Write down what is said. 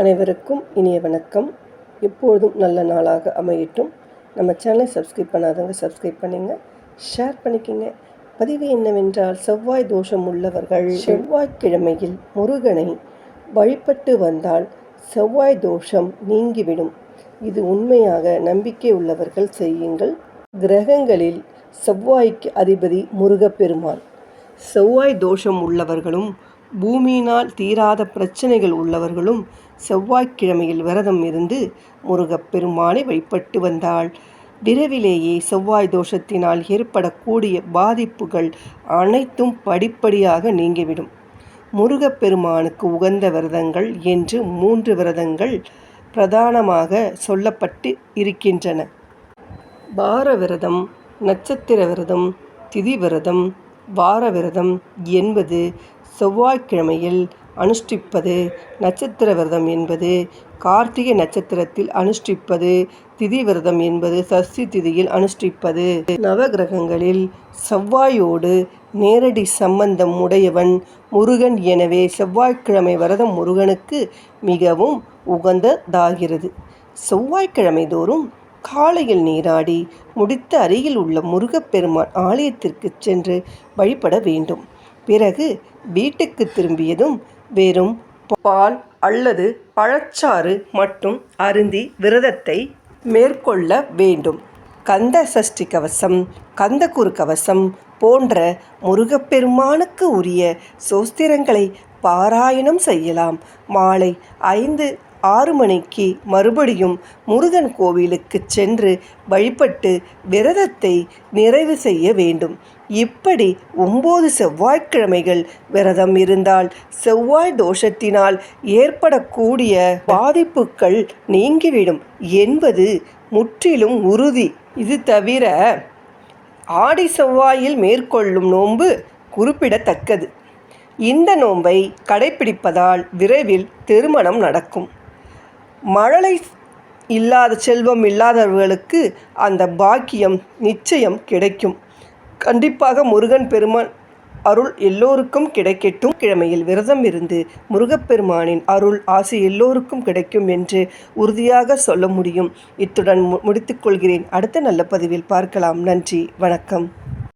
அனைவருக்கும் இனிய வணக்கம். எப்பொழுதும் நல்ல நாளாக அமையட்டும். நம்ம சேனலை சப்ஸ்கிரைப் பண்ணாதவங்க சப்ஸ்கிரைப் பண்ணுங்க. ஷேர் பண்ணிக்கோங்க. பதிவு என்னவென்றால் செவ்வாய் தோஷம் உள்ளவர்கள் செவ்வாய்க்கிழமையில் முருகனை வழிபட்டு வந்தால் செவ்வாய் தோஷம் நீங்கிவிடும். இது உண்மையாக நம்பிக்கை உள்ளவர்கள் செய்யுங்கள். கிரகங்களில் செவ்வாய்க்கு அதிபதி முருகப்பெருமான். செவ்வாய் தோஷம் உள்ளவர்களும் பூமியினால் தீராத பிரச்சனைகள் உள்ளவர்களும் செவ்வாய்க்கிழமையில் விரதம் இருந்து முருகப்பெருமானை வழிபட்டு வந்தாள். விரைவிலேயே செவ்வாய் தோஷத்தினால் ஏற்படக்கூடிய பாதிப்புகள் அனைத்தும் படிப்படியாக நீங்கிவிடும். முருகப்பெருமானுக்கு உகந்த விரதங்கள் என்று மூன்று விரதங்கள் பிரதானமாக சொல்லப்பட்டு இருக்கின்றன. பார விரதம் நட்சத்திர விரதம் திதி விரதம் வார விரதம் என்பது செவ்வாய்க்கிழமையில் அனுஷ்டிப்பது நட்சத்திர விரதம் என்பது கார்த்திகை நட்சத்திரத்தில் அனுஷ்டிப்பது திதி விரதம் என்பது சஷ்டி திதியில் அனுஷ்டிப்பது. நவகிரகங்களில் செவ்வாயோடு நேரடி சம்பந்தம் உடையவன் முருகன். எனவே செவ்வாய்க்கிழமை விரதம் முருகனுக்கு மிகவும் உகந்ததாகிறது. செவ்வாய்க்கிழமை தோறும் காலையில் நீராடி முடித்த அருகில் உள்ள முருகப்பெருமான் ஆலயத்திற்கு சென்று வழிபட வேண்டும். பிறகு வீட்டுக்கு திரும்பியதும் வெறும் பால் அல்லது பழச்சாறு மட்டும் அருந்தி விரதத்தை மேற்கொள்ள வேண்டும். கந்த சஷ்டி கவசம் கந்தகுரு கவசம் போன்ற முருகப்பெருமானுக்கு உரிய சோஸ்திரங்களை பாராயணம் செய்யலாம். மாலை ஐந்து ஆறு மணிக்கு மறுபடியும் முருகன் கோவிலுக்கு சென்று வழிபட்டு விரதத்தை நிறைவு செய்ய வேண்டும். இப்படி ஒம்பது செவ்வாய்க்கிழமைகள் விரதம் இருந்தால் செவ்வாய் தோஷத்தினால் ஏற்படக்கூடிய பாதிப்புகள் நீங்கிவிடும் என்பது முற்றிலும் உறுதி. இது தவிர ஆடி செவ்வாயில் மேற்கொள்ளும் நோன்பு குறிப்பிடத்தக்கது. இந்த நோன்பை கடைபிடிப்பதால் விரைவில் திருமணம் நடக்கும். மழலை இல்லாத செல்வம் இல்லாதவர்களுக்கு அந்த பாக்கியம் நிச்சயம் கிடைக்கும். கண்டிப்பாக முருகன் பெருமான் அருள் எல்லோருக்கும் கிடைக்கட்டும். கிழமையில் விரதம் இருந்து முருகப்பெருமானின் அருள் ஆசை எல்லோருக்கும் கிடைக்கும் என்று உறுதியாக சொல்ல முடியும். இத்துடன் முடித்துக்கொள்கிறேன் அடுத்த நல்ல பதிவில் பார்க்கலாம். நன்றி வணக்கம்.